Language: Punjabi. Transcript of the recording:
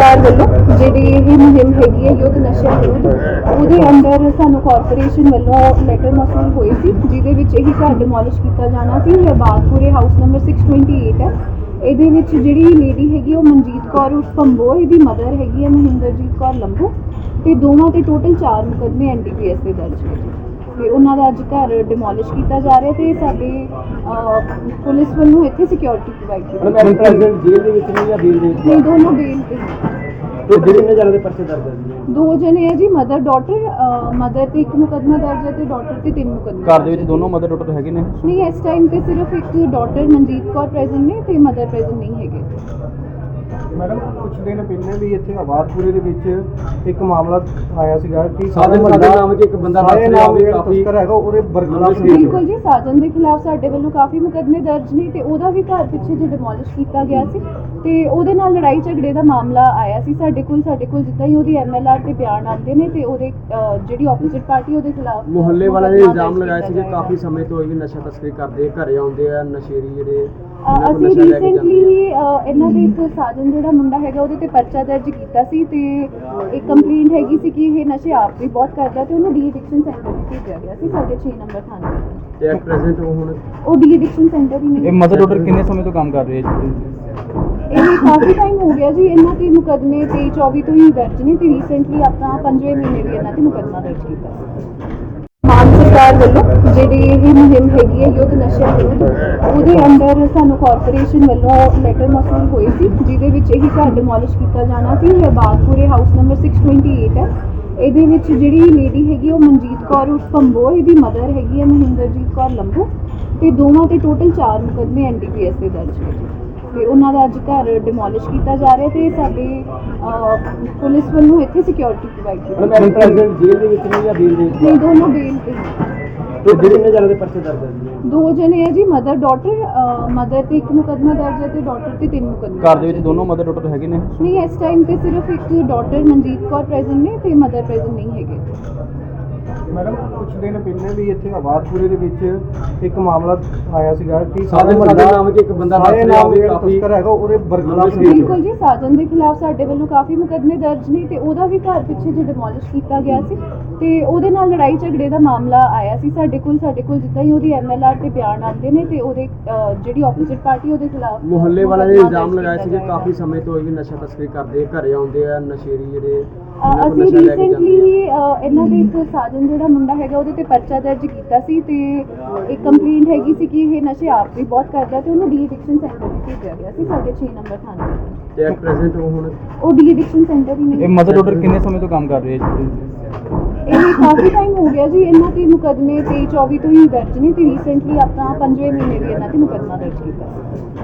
ਸਰਕਾਰ ਵੱਲੋਂ, ਜਿਹੜੀ ਇਹ ਮੁਹਿੰਮ ਹੈਗੀ ਹੈ, ਯੁੱਧ ਨਸ਼ਾ ਵਿਰੁੱਧ ਉਹਦੇ ਅੰਦਰ ਸਾਨੂੰ ਕਾਰਪੋਰੇਸ਼ਨ ਵੱਲੋਂ ਲੈਟਰ ਮਸੂਲ ਹੋਈ ਸੀ, ਜਿਹਦੇ ਵਿੱਚ ਇਹ ਘਰ ਡਿਮੋਲਿਸ਼ ਕੀਤਾ ਜਾਣਾ ਸੀ, ਇਹ ਬਾਗਪੁਰੇ ਹਾਊਸ ਨੰਬਰ 628 ਹੈ। ਇਹਦੇ ਵਿੱਚ ਜਿਹੜੀ ਲੇਡੀ ਹੈਗੀ, ਉਹ ਮਨਜੀਤ ਕੌਰ ਉਰਫ ਪੰਬੋ ਇਹਦੀ ਮਦਰ ਹੈਗੀ ਹੈ ਮਹਿੰਦਰਜੀਤ ਕੌਰ ਲੰਬੂ, ਤੇ ਦੋਵਾਂ ਤੇ ਟੋਟਲ 4 ਮੁਕੱਦਮੇ ਐਨਡੀਪੀਐਸ ਦੇ ਦਰਜ ਨੇ ਤੇ ਉਹਨਾਂ ਦਾ ਅੱਜ ਘਰ ਡਿਮੋਲਿਸ਼ ਕੀਤਾ ਜਾ ਰਿਹਾ ਤੇ ਸਾਡੇ ਅਹ, ਪੁਲਿਸ ਵੱਲੋਂ ਇੱਥੇ ਸਿਕਿਉਰਿਟੀ ਪ੍ਰੋਵਾਈਡ ਕੀਤੀ ਮੈਡਮ ਐਟ ਪ੍ਰੈਜ਼ੈਂਟ ਜੇਲ੍ਹ ਦੇ ਵਿੱਚ ਨਹੀਂ ਜਾਂ ਬੇਲ ਦੇ ਵਿੱਚ? ਤੇ ਦੋਨੋਂ ਬੇਲ ਤੇ ਤੇ ਜਿਹੜੇ ਜ਼ਿਆਦਾ ਦੇ ਪਰਚੇ ਦਰਜ ਹੈ ਜੀ? ਦੋ ਜਣੇ ਹੈ ਜੀ ਮਦਰ ਡਾਟਰ ਮਦਰ ਤੇ ਇੱਕ ਮੁਕੱਦਮਾ ਦਰਜ ਹੈ ਤੇ ਡਾਟਰ ਤੇ ਤਿੰਨ ਮੁਕੱਦਮੇ ਘਰ ਦੇ ਵਿੱਚ ਦੋਨੋਂ ਮਦਰ ਡਾਟਰ ਹੈਗੇ ਨੇ? ਨਹੀਂ ਇਸ ਟਾਈਮ ਤੇ ਸਿਰਫ ਇੱਕ ਡਾਟਰ ਮਨਜੀਤ ਕੌਰ ਪ੍ਰੈਜ਼ੈਂਟ ਨੇ ਤੇ ਮਦਰ ਪ੍ਰੈਜ਼ੈਂਟ ਨਹੀਂ ਹੈਗੇ। ਮੈਡਮ ਕੁਝ ਦਿਨ ਪਹਿਲਾਂ ਵੀ ਇੱਥੇ ਆਬਾਦਪੁਰੇ ਦੇ ਵਿੱਚ ਇੱਕ ਮਾਮਲਾ ਆਇਆ ਸੀਗਾ ਕਿ ਸਾਜਨ ਮੁਹੱਲਾ- ਸਾਜਨ ਨਾਮ ਕੇ ਇੱਕ ਬੰਦਾ ਸਾਰੇ ਦੱਸ ਰਿਹਾ ਨਾਮ ਵੀ ਜਿਹੜਾ ਕਾਫੀ ਤਸਕਰ ਹੈਗਾ ਉਹਦੇ ਬਰਖਲਾਫ ਬਿਲਕੁਲ ਬਿਲਕੁਲ ਜੀ ਸਾਜਨ ਦੇ ਖਿਲਾਫ ਸਾਡੇ ਵੱਲੋਂ ਕਾਫੀ ਮੁਕੱਦਮੇ ਦਰਜ ਨੇ ਤੇ ਉਹਦਾ ਵੀ ਘਰ ਪਿੱਛੇ ਜੋ ਡਿਮੋਲਿਸ਼ ਕੀਤਾ ਗਿਆ ਸੀ ਤੇ ਉਹਦੇ ਨਾਲ ਲੜਾਈ ਝਗੜੇ ਦਾ ਮਾਮਲਾ ਆਇਆ ਸੀ। ਸਾਡੇ ਕੋਲ ਸਾਡੇ ਕੋਲ ਜਿੱਦਾਂ ਹੀ ਉਹਦੀ ਐਮਐਲਆਰ ਤੇ ਬਿਆਨ ਆਉਂਦੇ ਨੇ ਤੇ ਉਹਦੇ ਅਹ, ਜਿਹੜੀ ਆਪੋਜ਼ਿਟ ਪਾਰਟੀ ਉਹਦੇ ਖਿਲਾਫ ਮੁਹੱਲੇ ਵਾਲਿਆਂ ਨੇ ਮੁਕੱਦਮਾ ਇਲਜ਼ਾਮ ਦਰਜ ਲਗਾਇਆ ਸੀ ਕਿ ਕੀਤਾ ਕਾਫੀ ਸਮੇਂ ਤੋਂ ਇਹ ਵੀ ਨਸ਼ਾ ਤਸਕਰੀ ਕਰਦੇ ਘਰੇ ਆਉਂਦੇ ਆ ਨਸ਼ੇੜੀ ਜਿਹੜੇ ਅਸੀਂ ਰੀਸੈਂਟਲੀ। ਹੀ ਇਹਨਾਂ ਦੇ ਇੱਕ ਸਾਜਨ ਜਿਹੜਾ ਮੁੰਡਾ ਹੈਗਾ ਉਹਦੇ ਤੇ ਪਰਚਾ ਦਰਜ ਕੀਤਾ ਸੀ ਤੇ ਇੱਕ ਕੰਪਲੇਂਟ ਹੈਗੀ ਸੀ ਕਿ ਇਹ ਨਸ਼ੇ ਆਪ ਵੀ ਬਹੁਤ ਕਰਦਾ ਤੇ ਉਹਨੂੰ ਡੀ ਐਡਿਕਸ਼ਨ ਸੈਂਟਰ ਵਿੱਚ ਭੇਜਿਆ ਗਿਆ ਸੀ ਸਾਡੇ 6 ਨੰਬਰ ਥਾਣੇ ਤੇ ਐਟ ਪ੍ਰੈਜ਼ੈਂਟ ਉਹ ਹੁਣ ਉਹ ਡੀ ਐਡਿਕਸ਼ਨ ਸੈਂਟਰ ਹੀ ਇਹ ਨਹੀਂ ਮਦਰ ਡਾਟਰ ਕਿੰਨੇ ਸਮੇਂ ਤੋਂ ਕੰਮ ਕਰ ਰਹੇ ਹੈ ਇਹ ਕਾਫੀ ਟਾਈਮ ਹੋ ਗਿਆ ਜੀ ਇਹਨਾਂ ਦੇ ਮੁਕੱਦਮੇ 23 24 ਤੋਂ ਹੀ ਦਰਜ ਨੇ ਤੇ ਰੀਸੈਂਟਲੀ ਆਪਣਾ ਪੰਜਵੇਂ ਮਹੀਨੇ ਵੀ ਇਹਨਾਂ ਤੇ ਮੁਕੱਦਮਾ ਦਰਜ ਕੀਤਾ ਸਰਕਾਰ ਵੱਲੋਂ ਜਿਹੜੀ ਇਹ ਮੁਹਿੰਮ ਹੈਗੀ ਹੈ ਯੁੱਧ ਨਸ਼ਿਆਂ ਵਿਰੁੱਧ ਉਹਦੇ ਅੰਡਰ ਸਾਨੂੰ ਕਾਰਪੋਰੇਸ਼ਨ ਵੱਲੋਂ ਲੈਟਰ ਮਸੂਲ ਹੋਈ ਸੀ ਜਿਹਦੇ ਵਿੱਚ ਇਹ ਘਰ ਡਿਮੋਲਿਸ਼ ਕੀਤਾ ਜਾਣਾ ਸੀ ਇਹ ਬਾਗਪੁਰੇ ਹਾਊਸ ਨੰਬਰ 628 ਹੈ। ਇਹਦੇ ਵਿੱਚ ਜਿਹੜੀ ਲੇਡੀ ਹੈਗੀ ਉਹ ਮਨਜੀਤ ਕੌਰ ਉਰਫ ਪੰਬੋ ਇਹਦੀ ਮਦਰ ਹੈਗੀ ਹੈ ਮਹਿੰਦਰਜੀਤ ਕੌਰ ਲੰਬੂ ਤੇ ਦੋਵਾਂ ਤੇ ਟੋਟਲ 4 ਮੁਕੱਦਮੇ ਐਨਡੀਪੀਐਸ ਦੇ ਦਰਜ ਨੇ ਤੇ ਉਹਨਾਂ ਦਾ ਅੱਜ ਘਰ ਡਿਮੋਲਿਸ਼ ਕੀਤਾ ਜਾ ਰਿਹਾ ਤੇ ਸਾਡੇ ਪੁਲਿਸ ਵੱਲੋਂ ਇੱਥੇ ਸਿਕਿਉਰਿਟੀ ਪ੍ਰੋਵਾਈਡ ਕੀਤੀ ਐਟ ਪ੍ਰੈਜ਼ੈਂਟ ਜੇਲ੍ਹ ਦੇ ਵਿੱਚ ਨਹੀਂ ਜਾਂ ਬੇਲ ਦੇ ਵਿੱਚ? ਨਹੀਂ ਦੋਨੋਂ ਬੇਲ ਤੇ ਦੇ ਪਰਚੇ ਦਰਜ ਹੈ ਜੀ? ਦੋ ਜਣੇ ਹੈ ਜੀ ਮਦਰ ਡਾਟਰ ਮਦਰ ਤੇ ਇੱਕ ਮੁਕੱਦਮਾ ਦਰਜ ਹੈ ਤੇ ਡਾਟਰ ਤੇ ਤਿੰਨ ਮੁਕੱਦਮੇ ਘਰ ਦੇ ਵਿੱਚ ਦੋਨੋਂ ਮਦਰ ਡਾਟਰ ਹੈਗੇ ਨੇ? ਨਹੀਂ ਇਸ ਟਾਈਮ ਤੇ ਸਿਰਫ ਇੱਕ ਡਾਟਰ ਮਨਜੀਤ ਕੌਰ ਪ੍ਰੈਜ਼ੈਂਟ ਨੇ ਤੇ ਮਦਰ ਪ੍ਰੈਜ਼ੈਂਟ ਨਹੀਂ ਹੈਗੇ। ਮੈਡਮ ਕੁਝ ਦਿਨ ਪਹਿਲਾਂ ਵੀ ਇੱਥੇ ਆਬਾਦਪੁਰੇ ਦੇ ਵਿੱਚ ਇੱਕ ਮਾਮਲਾ ਆਇਆ ਸੀਗਾ ਕਿ ਸਾਜਨ ਮੁਹੱਲਾ- ਨਾਮ ਕੇ ਇੱਕ ਬੰਦਾ ਸਾਰੇ ਨਾਮ ਵੀ ਜਿਹੜਾ ਕਾਫੀ ਤਸਕਰ ਹੈਗਾ ਉਹਦੇ ਬਰਖਲਾਫ ਬਿਲਕੁਲ ਜੀ ਸਾਜਨ ਦੇ ਖਿਲਾਫ ਸਾਡੇ ਵੱਲੋਂ ਕਾਫੀ ਮੁਕੱਦਮੇ ਦਰਜ ਨੇ ਤੇ ਉਹਦਾ ਵੀ ਘਰ ਪਿੱਛੇ ਜੋ ਡਿਮੋਲਿਸ਼ ਕੀਤਾ ਗਿਆ ਸੀ ਤੇ ਉਹਦੇ ਨਾਲ ਲੜਾਈ ਝਗੜੇ ਦਾ ਮਾਮਲਾ ਆਇਆ ਸੀ। ਸਾਡੇ ਕੋਲ ਸਾਡੇ ਕੋਲ ਜਿੱਦਾਂ ਹੀ ਉਹਦੀ ਐਮਐਲਆਰ ਤੇ ਬਿਆਨ ਆਉਂਦੇ ਨੇ ਤੇ ਉਹਦੇ ਜਿਹੜੀ ਆਪੋਜ਼ਿਟ ਪਾਰਟੀ ਉਹਦੇ ਖਿਲਾਫ ਮੁਹੱਲੇ ਵਾਲਿਆਂ ਨੇ ਇਲਜ਼ਾਮ ਲਗਾਇਆ ਸੀ ਕਿ ਕਾਫੀ ਸਮੇਂ ਤੋਂ ਇਹ ਵੀ ਨਸ਼ਾ ਤਸਕਰੀ ਕਰਦੇ ਘਰੇ ਆਉਂਦੇ ਆ ਨਸ਼ੇੜੀ ਜਿਹੜੇ ਅਸੀਂ ਰੀਸੈਂਟਲੀ ਇਹਨਾਂ ਦੇ ਇੱਕ ਸਾਜਨ ਜਿਹੜਾ ਮੁੰਡਾ ਹੈਗਾ ਉਹਦੇ ਤੇ ਪਰਚਾ ਦਰਜ ਕੀਤਾ ਸੀ ਤੇ ਇੱਕ ਕੰਪਲੇਂਟ ਹੈਗੀ ਸੀ ਕਿ ਇਹ ਨਸ਼ੇ ਆਪ ਵੀ ਬਹੁਤ ਕਰਦਾ ਤੇ ਉਹਨੂੰ ਡੀ ਐਡਿਕਸ਼ਨ ਸੈਂਟਰ ਵਿੱਚ ਭੇਜਿਆ ਗਿਆ ਸੀ ਸਾਡੇ 6 ਨੰਬਰ ਥਾਣੇ ਤੇ ਐਟ ਪ੍ਰੈਜ਼ੈਂਟ ਉਹ ਹੁਣ ਉਹ ਡੀ ਐਡਿਕਸ਼ਨ ਸੈਂਟਰ ਹੀ ਇਹ ਨਹੀਂ ਮਦਰ ਡਾਟਰ ਕਿੰਨੇ ਸਮੇਂ ਤੋਂ ਕੰਮ ਕਰ ਰਹੇ ਹੈ ਇਹ ਕਾਫੀ ਟਾਈਮ ਹੋ ਗਿਆ ਜੀ ਇਹਨਾਂ ਦੇ ਮੁਕੱਦਮੇ 23 24 ਤੋਂ ਹੀ ਦਰਜ ਨੇ ਤੇ ਰੀਸੈਂਟਲੀ ਆਪਣਾ ਪੰਜਵੇਂ ਮਹੀਨੇ ਵੀ ਇਹਨਾਂ ਤੇ ਮੁਕੱਦਮਾ ਦਰਜ ਕੀਤਾ